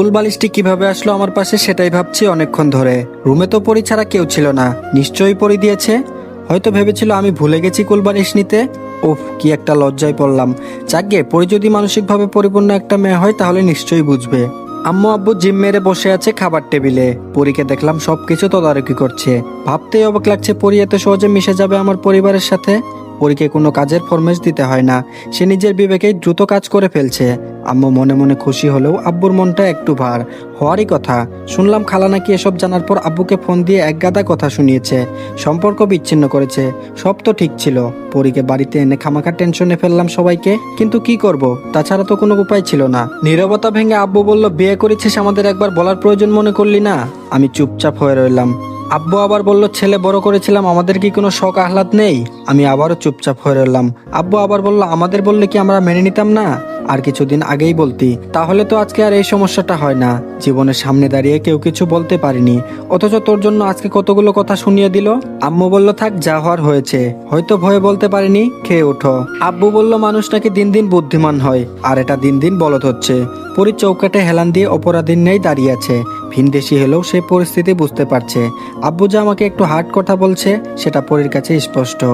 কুল বালিশটি কীভাবে আসলো আমার পাশে সেটাই ভাবছি অনেকক্ষণ ধরে। রুমে তো পরি ছাড়া কেউ ছিল না। নিশ্চয়ই পরি দিয়েছে। হয়তো ভেবেছিল আমি ভুলে গেছি কুল বালিশ নিতে। ওফ কি একটা লজ্জায় পড়লাম। যাকগে, পরি যদি মানসিকভাবে পরিপূর্ণ একটা মেয়ে হয় তাহলে নিশ্চয়ই বুঝবে। আম্মু আব্বু জিম মেরে বসে আছে খাবার টেবিলে। পরীকে দেখলাম সবকিছু তদারকি করছে। ভাবতেই অবাক লাগছে পরি এত সহজে মিশে যাবে আমার পরিবারের সাথে। পরীকে কোনো কাজের ফরমেশ দিতে হয় না। সে নিজের বিবেকেই দ্রুত কাজ করে ফেলছে। আম্মু মনে মনে খুশি হলেও আব্বুর মনটা একটু ভার। হওয়ারই কথা। শুনলাম খালা নাকি এসব জানার পর আব্বুকে ফোন দিয়ে এক গাদা কথা শুনিয়েছে। সম্পর্ক বিচ্ছিন্ন করেছে। সব তো ঠিক ছিল। পরীকে বাড়িতে এনে খামাখা টেনশনে ফেললাম সবাইকে। কিন্তু কি করব? তাছাড়া তো কোনো উপায় ছিল না। নীরবতা ভেঙে আব্বু বলল, বিয়ে করেছিস আমাদের একবার বলার প্রয়োজন মনে করলি না? আমি চুপচাপ হয়ে রইলাম। আব্বু আবার বলল, ছেলে, বড় করেছিলাম, আমাদের কি কোনো শখ আহ্লাদ নেই? আমি আবারও চুপচাপ হয়ে রইলাম। আব্বু আবার বলল, আমাদের বললে কি আমরা মেনে নিতাম না? আর কিছুদিন আগেই বলতি, তাহলে তো আজকে আর এই সমস্যাটা হয় না। জীবনের সামনে দাঁড়িয়ে কেউ কিছু বলতে পারিনি। অথচ তোর জন্য আজকে কতগুলো কথা শুনিয়ে দিল? আম্মু বলল, থাক, যা হওয়ার হয়েছে। হয়তো ভয়ে বলতে পারিনি, খেয়ে ওঠো। আব্বু বলল, মানুষ নাকি দিন দিন বুদ্ধিমান হয়, আর এটা দিন দিন বলদ হচ্ছে। পরি চৌকাটে হেলান দিয়ে অপরাধীর নেই দাঁড়িয়ে আছে। ভিনদেশি হলেও সে পরিস্থিতি বুঝতে পারছে। আব্বু যে আমাকে একটু হার্ড কথা বলছে, সেটা পরির কাছে স্পষ্ট।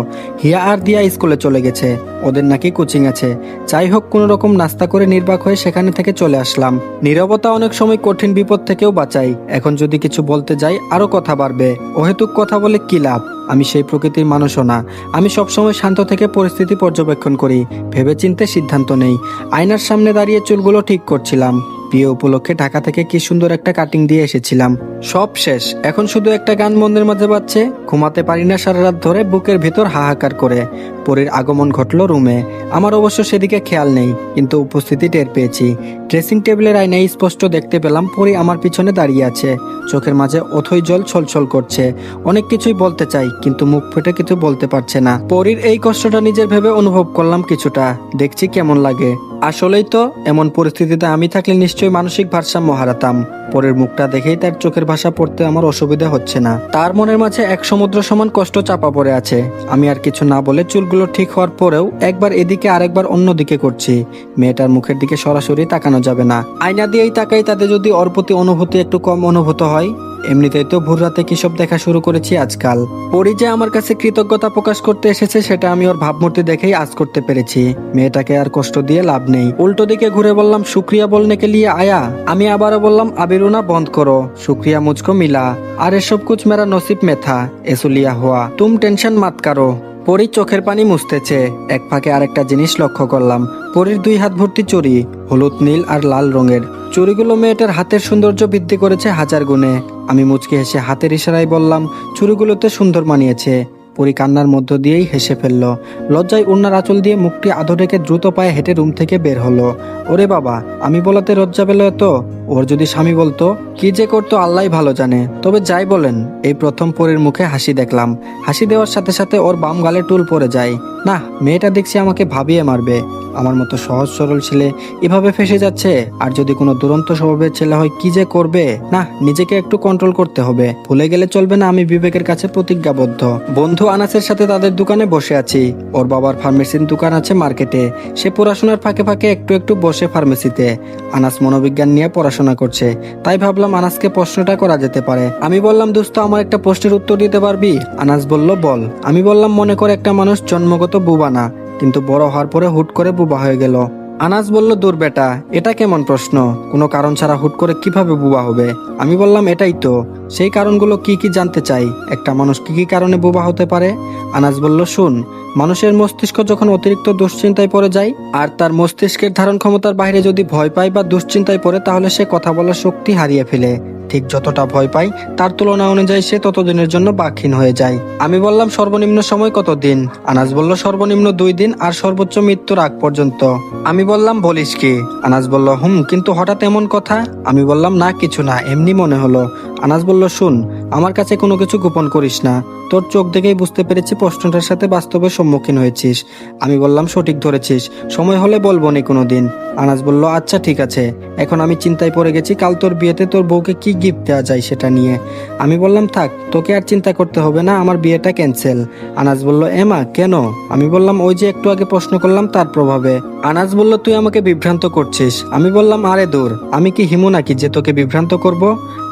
হিয়া আর দিয়া স্কুলে চলে গেছে। ওদের নাকি কোচিং আছে। যাই হোক, কোনো রকম নাস্তা করে নির্বাক হয়ে সেখানে থেকে চলে আসলাম। নীরবতা অনেক সময় কঠিন বিপদ থেকেও বাঁচাই এখন যদি কিছু বলতে যাই, আরও কথা বাড়বে। অহেতুক কথা বলে কি লাভ? আমি সেই প্রকৃতির মানুষও না। আমি সবসময় শান্ত থেকে পরিস্থিতি পর্যবেক্ষণ করি। ভেবেচিন্তে সিদ্ধান্ত নেই। আয়নার সামনে দাঁড়িয়ে চুলগুলো ঠিক করছিলাম। বিয়ে উপলক্ষে ঢাকা থেকে কি সুন্দর একটা কাটিং দিয়ে এসেছিলাম। সব শেষ। এখন শুধু একটা গান মনের মাঝে বাজছে। ঘুমাতে পারি না সারা রাত ধরে বুকের ভিতর হাহাকার করে। পরীর আগমন ঘটলো রুমে। আমার অবশ্য সেদিকে খেয়াল নেই, কিন্তু উপস্থিতি টের পেয়েছি। ড্রেসিং টেবিলের আয়নায় স্পষ্ট দেখতে পেলাম পরি আমার পিছনে দাঁড়িয়ে আছে। চোখের মাঝে অথই জল ছলছল করছে। অনেক কিছুই বলতে চাই, কিন্তু মুখ ফুটে কিছু বলতে পারছে না। পরীর এই কষ্টটা নিজের ভেবে অনুভব করলাম কিছুটা। দেখছি কেমন লাগে। আসলেই তো, এমন পরিস্থিতিতে আমি থাকলে নিশ্চয়ই মানসিক ভারসাম্য হারাতাম। পরের মুখটা দেখেই তার চোখের ভাষা পড়তে আমার অসুবিধা হচ্ছে না। তার মনের মাঝে এক সমুদ্র সমান কষ্ট চাপা পড়ে আছে। আমি আর কিছু না বলে চুলগুলো ঠিক হওয়ার পরেও একবার এদিকে আরেকবার অন্যদিকে করছি। মেয়েটার মুখের দিকে সরাসরি তাকানো যাবে না। আয়না দিয়েই তাকাই তাতে যদি ওর প্রতি অনুভূতি একটু কম অনুভূত হয়। এমনিতেই তো ভোর রাতে কিসব দেখা শুরু করেছি আজকাল। পরি যে আমার কাছে কৃতজ্ঞতা প্রকাশ করতে এসেছে, সেটা আমি ওর ভাবমূর্তি দেখেই আজ করতে পেরেছি। মেয়েটাকে আর কষ্ট দিয়ে লাভ নেই। উল্টো দিকে ঘুরে বললাম শুক্রিয়া বলনে কে লিয়ে আয়া? আমি আবারও বললাম, আবিরুনা, বন্ধ করো। শুক্রিয়া মুঝকো মিলা। আর এসব কুছ মেরা নসিব মেথা এসুলিয়া হুয়া। তুম টেনশন মাত কারও। পরীর চোখের পানি মুছতেছে। এক ফাঁকে আরেকটা জিনিস লক্ষ্য করলাম। পরীর দুই হাত ভর্তি চুরি হলুদ, নীল আর লাল রঙের। চুরিগুলো মেয়েটার হাতের সৌন্দর্য বৃদ্ধি করেছে হাজার গুণে। আমি মুচকি হেসে হাতের ইশারায় বললাম চুরিগুলোতে সুন্দর মানিয়েছে। পরি কান্নার মধ্য দিয়েই হেসে ফেলল। লজ্জায় উন্নার আঁচল দিয়ে মুখটি আধো ঢেকে দ্রুত পায়ে হেঁটে রুম থেকে বের হলো। ওরে বাবা, আমি বলাতে লজ্জা পেল এত? ওর যদি স্বামী বলতো, কি যে করতো আল্লাহ ভালো জানে। তবে যাই বলেন, এই প্রথম পরীর মুখে হাসি দেখলাম। হাসি দেওয়ার সাথে সাথে ওর বাম গালে টুল পড়ে যায়। না, মেয়েটা দেখছি আমাকে ভাবিয়ে মারবে। আমার মতো সহজ সরল ছেলে এভাবে ফেসে যাচ্ছে? আর যদি কোনো দুরন্ত স্বভাবের ছেলে হয়, কি যে করবে? না, নিজেকে একটু কন্ট্রোল করতে হবে। ভুলে গেলে চলবে না, আমি বিবেকের কাছে প্রতিজ্ঞাবদ্ধ। বন্ধু আনাসের সাথে তাদের দোকানে বসে আছি। ওর বাবার ফার্মেসির দোকান আছে মার্কেটে। সে পড়াশোনার ফাঁকে ফাঁকে একটু একটু বসে ফার্মেসিতে। আনাস মনোবিজ্ঞান নিয়ে পড়াশোনা করছে। তাই ভাবলাম আনাসকে প্রশ্নটা করা যেতে পারে। আমি বললাম, দোস্ত, আমার একটা প্রশ্নের উত্তর দিতে পারবি? আনাস বলল, বল। আমি বললাম, মনে করে একটা মানুষ জন্মগত বুবা না। কিন্তু বড় হওয়ার পরে হুট করে বুবা হয়ে গেল। আনাস বলল, দূর বেটা, এটা কেমন প্রশ্ন? কোনো কারণ ছাড়া হুট করে কীভাবে বুবা হবে? আমি বললাম, এটাই তো। সেই কারণগুলো কি কি জানতে চাই? একটা মানুষ কি কি কারণে বুবা হতে পারে? আনাজ বলল, শুন, মানুষের মস্তিষ্ক যখন অতিরিক্ত দুশ্চিন্তায় পড়ে যায়, আর তার মস্তিষ্কের ধারণ ক্ষমতার বাইরে যদি ভয় পায় বা দুশ্চিন্তায় পড়ে, তাহলে সে কথা বলার শক্তি হারিয়ে ফেলে। ঠিক যতটা ভয় পায় তার তুলনা অনুযায়ী সে ততদিনের জন্য বাকহীন হয়ে যায়। আমি বললাম, সর্বনিম্ন সময় কত দিন? আনাস বলল, সর্বনিম্ন দুই দিন আর সর্বোচ্চ মৃত্যুর আগ পর্যন্ত। আমি বললাম, বলিস কি? আনাজ বলল, হুম, কিন্তু হঠাৎ এমন কথা? আমি বললাম, না, কিছু না, এমনি মনে হলো। আনাজ বলল, শুন, আমার কাছে কোনো কিছু গোপন করিস না। তোর চোখ দেখেই বুঝতে পেরেছি প্রশ্নটার সাথে বাস্তবের সম্মুখীন হয়েছিস। আমি বললাম, সঠিক ধরেছিস। সময় হলে বলব নি কোনোদিন আনাস বলল আচ্ছা ঠিক আছে। এখন আমি চিন্তায় পড়ে গেছি, কাল তোর বিয়েতে তোর বউকে কি গিফট দেওয়া যায় সেটা নিয়ে। আমি বললাম, থাক, তোকে আর চিন্তা করতে হবে না, আমার বিয়েটা ক্যান্সেল আনাস বলল এমা কেন? আমি বললাম, ওই যে একটু আগে প্রশ্ন করলাম তার প্রভাবে। আনাস বলল, তুই আমাকে বিভ্রান্ত করছিস। আমি বললাম, আরে দূর, আমি কি হিমু নাকি যে তোকে বিভ্রান্ত করব?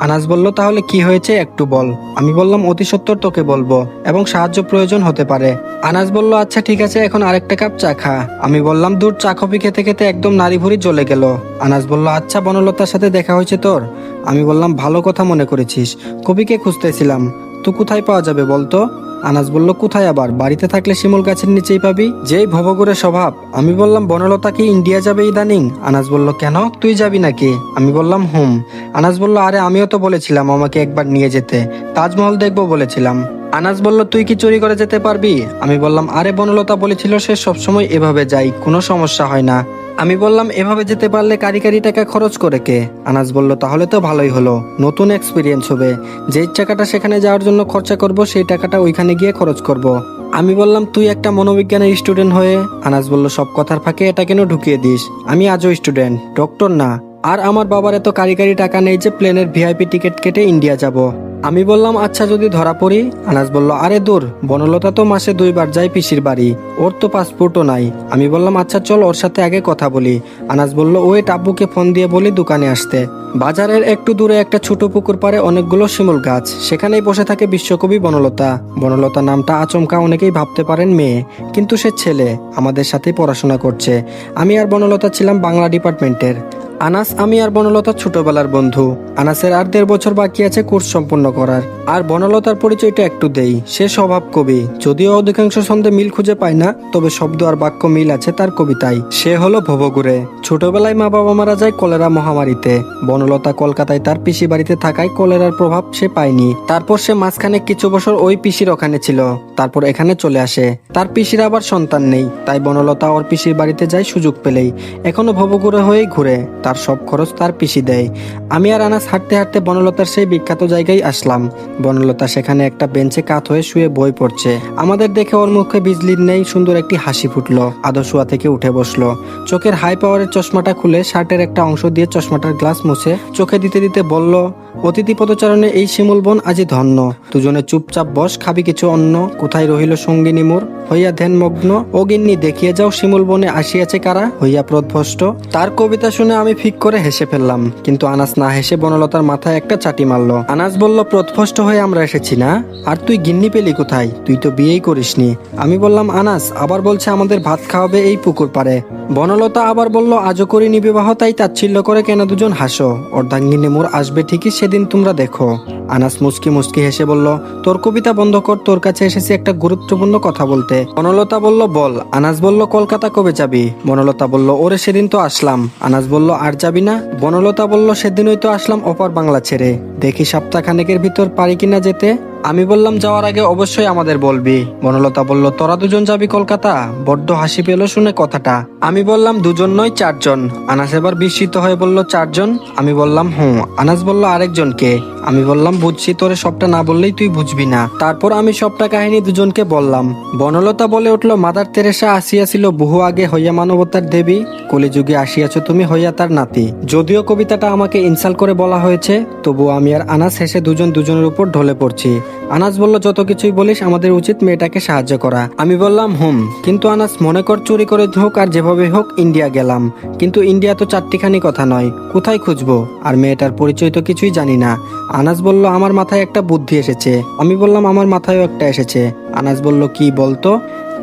আনাস বলল, তাহলে কি হয়েছে একটু বল। আমি বললাম অতি সত্তর তোকে বলব এবং সাহায্য প্রয়োজন হতে পারে। আনাস বলল আচ্ছা ঠিক আছে, এখন আরেকটা কাপ চা খা। আমি বললাম, দূর, চা কফি খেতে খেতে একদম নারী ভুড়ি জ্বলে গেল। আনাস বলল আচ্ছা বনলতার সাথে দেখা হয়েছে তোর। আমি বললাম, ভালো কথা মনে করেছিস। কবিকে খুঁজতেছিলাম। তো কোথায় পাওয়া যাবে বলতো? আনাস বলল, কোথায় আবার? বাড়িতে থাকলে শিমুল গাছের নিচেই পাবি। যেই ভবগুরে স্বভাব। আমি বললাম, বনলতা কি ইন্ডিয়া যাবে ইদানিং? আনাস বলল, কেন? তুই যাবি নাকি? আমি বললাম, হুম। আনাস বলল, আরে আমিও তো বলেছিলাম আমাকে একবার নিয়ে যেতে। তাজমহল দেখব বলেছিলাম। আনাস বলল, তুই কি চুরি করে যেতে পারবি? আমি বললাম, আরে বনলতা বলেছিল সে সবসময় এভাবে যায়, কোনো সমস্যা হয় না। আমি বললাম, এভাবে যেতে পারলে কারি টাকা খরচ করে কে? আনাজ বলল, তাহলে তো ভালোই হলো। নতুন এক্সপিরিয়েন্স হবে। যেই টাকাটা সেখানে যাওয়ার জন্য খরচা করব, সেই টাকাটা ওইখানে গিয়ে খরচ করব। আমি বললাম, তুই একটা মনোবিজ্ঞানের স্টুডেন্ট হয়ে? আনাস বলল, সব কথার ফাঁকে এটা কেন ঢুকিয়ে দিস? আমি আজও স্টুডেন্ট ডক্টর না। আর আমার বাবার এত কারি কারি টাকা নেই যে প্লেনের ভিআইপি টিকিট কেটে ইন্ডিয়া যাব। আমি বললাম আচ্ছা যদি ধরা পড়ি? আনাস বলল, আরে দূর, বনলতা তো মাসে দুইবার যায় পিসির বাড়ি, ওর তো পাসপোর্টও নাই। আমি বললাম আচ্ছা চল ওর সাথে আগে কথা বলি। আনাস বলল ওই টাব্বুকে ফোন দিয়ে বলি দোকানে আসতে। বাজারের একটু দূরে একটা ছোট পুকুর পারে অনেকগুলো শিমুল গাছ, সেখানেই বসে থাকে বিশ্বকবি বনলতা। বনলতা নামটা আচমকা অনেকেই ভাবতে পারেন মেয়ে, কিন্তু সে ছেলে, আমাদের সাথেই পড়াশোনা করছে। আমি আর বনলতা ছিলাম বাংলা ডিপার্টমেন্টের। আনাস, আমি আর বনলতা ছোটবেলার বন্ধু। আনাসের আর দেড় বছর বাকি আছে কোর্স সম্পন্ন করার। আর বনলতার পরিচয়টা একটু দেই। সে স্বভাব কবি। যদিও অধিকাংশ ছন্দে মিল খুঁজে পায় না, তবে শব্দ আর বাক্য মিল আছে তার কবিতায়। সে হলো ভবগুরে ছোটবেলায় মা বাবা মারা যায় কলেরা মহামারীতে। বনলতা কলকাতায় তার পিসি বাড়িতে থাকায় কলেরার প্রভাব সে পায়নি। তারপর সে মাঝখানে কিছু বছর ওই পিসির ওখানে ছিল। তারপর এখানে চলে আসে। তার পিসির আবার সন্তান নেই, তাই বনলতা ওর পিসির বাড়িতে যায় সুযোগ পেলেই। এখনও ভবঘুরে হয়েই ঘুরে। তার সব খরচ তার পিসি দেয়। আমি আর আনাস হাঁটতে হাঁটতে বনলতার সেই বিখ্যাত জায়গায় আসলাম। বনলতা সেখানে একটা বেঞ্চে কাত হয়ে শুয়ে বই পড়ছে। আমাদের দেখে ওর মুখে বিজলির নেই, সুন্দর একটি হাসি ফুটলো। আদর্শুয়া থেকে উঠে বসল। চোখের হাই পাওয়ারের চশমাটা খুলে শার্টের একটা অংশ দিয়ে চশমাটার গ্লাস মুছে চোখে দিতে দিতে বলল, অতিথি পদচারণে এই শিমুল বন আজি ধন্য। দুজনে চুপচাপ বস, খাবি কিছু অন্য কোথায় রহিল সঙ্গিনী মোর? হইয়া ধ্যান মগ্ন। অগিন্নি দেখিয়ে যাও শিমুল বনে আসিয়াছে কারা? হইয়া প্রদভষ্ট তার কবিতা শুনে আমি ফিক করে হেসে ফেললাম, কিন্তু আনাস না হেসে বনলতার মাথায় একটা চাটি মারলো। আনাস বলল প্রদভষ্ট হয়ে আমরা এসেছি না? আর তুই গিন্নি পেলি কোথায়? তুই তো বিয়েই করিসনি। আমি বললাম, আনাস, আবার বলছে আমাদের ভাত খাওয়াবে এই পুকুর পারে বনলতা আবার বলল, আজও করিনি বিবাহ, তাই তাচ্ছিল্য করে কেন দুজন হাসো? অর্ধাঙ্গিনী মোর আসবে ঠিকই সেদিন তোমরা দেখো। আনাস মুস্কি মুস্কি হেসে বলল, তোর কবিতা বন্ধ কর, তোর কাছে এসেছি একটা গুরুত্বপূর্ণ কথা বলতে। বনলতা বলল, বল। আনাস বলল, কলকাতা কবে যাবি? বনলতা বলল, ওরে সেদিন তো আসলাম। আনাস বলল আর যাবি না? বনলতা বলল, সেদিনই তো আসলাম অপার বাংলা ছেড়ে। দেখি সপ্তাহখানেকের ভিতর পারি কিনা যেতে? আমি বললাম, যাওয়ার আগে অবশ্যই আমাদের বলবি। বনলতা বলল, তোরা দুজন যাবি কলকাতা? বড্ড হাসি পেল শুনে কথাটা। আমি বললাম, দুজন নয়, চারজন। আনাস এবার বিস্মিত হয়ে বলল, চারজন? আমি বললাম, হুম। আনাস বলল আরেকজনকে আমি বললাম, বুঝছি, তোরে সবটা না বললেই তুই বুঝবি না। তারপর আমি সবটা কাহিনী দুজনকে বললাম। বনলতা বলে উঠল, মাদার তেরেসা আসিয়াছিল বহু আগে হইয়া মানবতার দেবী। কলিযুগে আসিয়াছ তুমি হইয়া তার নাতি। যদিও কবিতাটা আমাকে ইনসাল করে বলা হয়েছে তবু আমি আর আনাস হেসে দুজন দুজনের উপর ঢলে পড়ছি। আনাস বলল, যত কিছুই বলিস, আমাদের উচিত মেয়েটাকে সাহায্য করা। আমি বললাম, হুম। কিন্তু আনাস, মনে কর, চুরি করে হোক আর যেভাবে হোক, ইন্ডিয়া গেলাম। কিন্তু ইন্ডিয়া তো চারটিখানি কথা নয়, কোথায় খুঁজবো? আর মেয়েটার পরিচয় তো কিছুই জানি না। আনাস বলল, আমার মাথায় একটা বুদ্ধি এসেছে। আমি বললাম, আমার মাথায়ও একটা এসেছে। আনাস বলল, কি বলতো?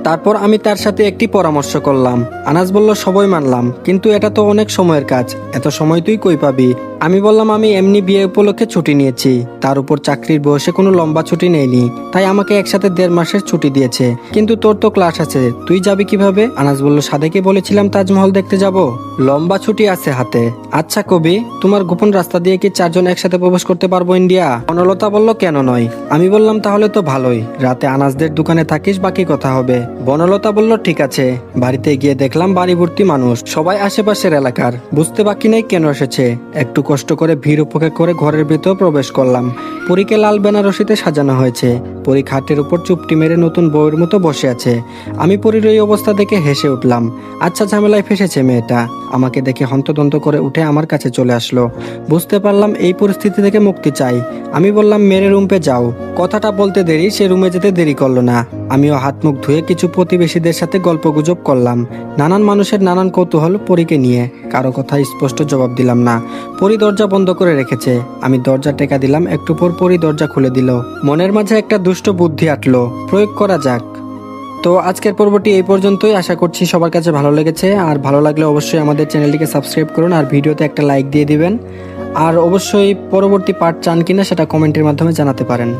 তারপর আমি তার সাথে একটি পরামর্শ করলাম। আনাস বলল, সবই মানলাম। কিন্তু এটা তো অনেক সময়ের কাজ। এত সময় তুই কই পাবি? আমি বললাম, আমি এমনি বিয়ে উপলক্ষে ছুটি নিয়েছি। তার উপর চাকরির বয়সে কোনো লম্বা ছুটি নেইনি তাই আমাকে একসাথে দেড় মাসের ছুটি দিয়েছে। কিন্তু তোর তো ক্লাস আছে। তুই যাবি কীভাবে? আনাস বলল, সাদেকে বলেছিলাম তাজমহল দেখতে যাব। লম্বা ছুটি আছে হাতে। আচ্ছা কবি, তোমার গোপন রাস্তা দিয়ে কি চারজন একসাথে প্রবেশ করতে পারব ইন্ডিয়া? অনলতা বলল, কেন নয়। আমি বললাম, তাহলে তো ভালোই। রাতে আনাসদের দোকানে থাকিস, বাকি কথা হবে। বনলতা বলল, ঠিক আছে। বাড়িতে গিয়ে দেখলাম বাড়ি ভর্তি মানুষ, সবাই আশেপাশের এলাকার। বুঝতে বাকি নেই কেন এসেছে। একটু কষ্ট করে ভিড় উপেক্ষা করে ঘরের ভিতর প্রবেশ করলাম। পরীকে লাল বেনারসিতে সাজানো হয়েছে। পরী খাটের উপর চুপটি মেরে নতুন বউয়ের মতো বসে আছে। আমি পরীর এই অবস্থা দেখে হেসে উঠলাম আচ্ছা ঝামেলায় ফেসেছে মেয়েটা। আমাকে দেখে হন্তদন্ত করে উঠে আমার কাছে চলে আসলো। বুঝতে পারলাম এই পরিস্থিতি থেকে মুক্তি চাই। আমি বললাম মেরে রুমপে যাও। কথাটা বলতে দেরি, সে রুমে যেতে দেরি করল না। আমিও হাত মুখ ধুয়ে কিছু প্রতিবেশীদের সাথে গল্প গুজব করলাম। নানান মানুষের নানান কৌতূহল পরীকে নিয়ে। কারও কথা স্পষ্ট জবাব দিলাম না। পরি দরজা বন্ধ করে রেখেছে। আমি দরজা টেকা দিলাম, একটু পর পরি দরজা খুলে দিল। মনের মাঝে একটা দুষ্ট বুদ্ধি আটলো। প্রয়োগ করা যাক। তো আজকের পর্বটি এই পর্যন্তই। আশা করছি সবার কাছে ভালো লেগেছে। আর ভালো লাগলে অবশ্যই আমাদের চ্যানেলটিকে সাবস্ক্রাইব করুন আর ভিডিওতে একটা লাইক দিয়ে দিবেন। আর অবশ্যই পরবর্তী পার্ট চান কিনা সেটা কমেন্টের মাধ্যমে জানাতে পারেন।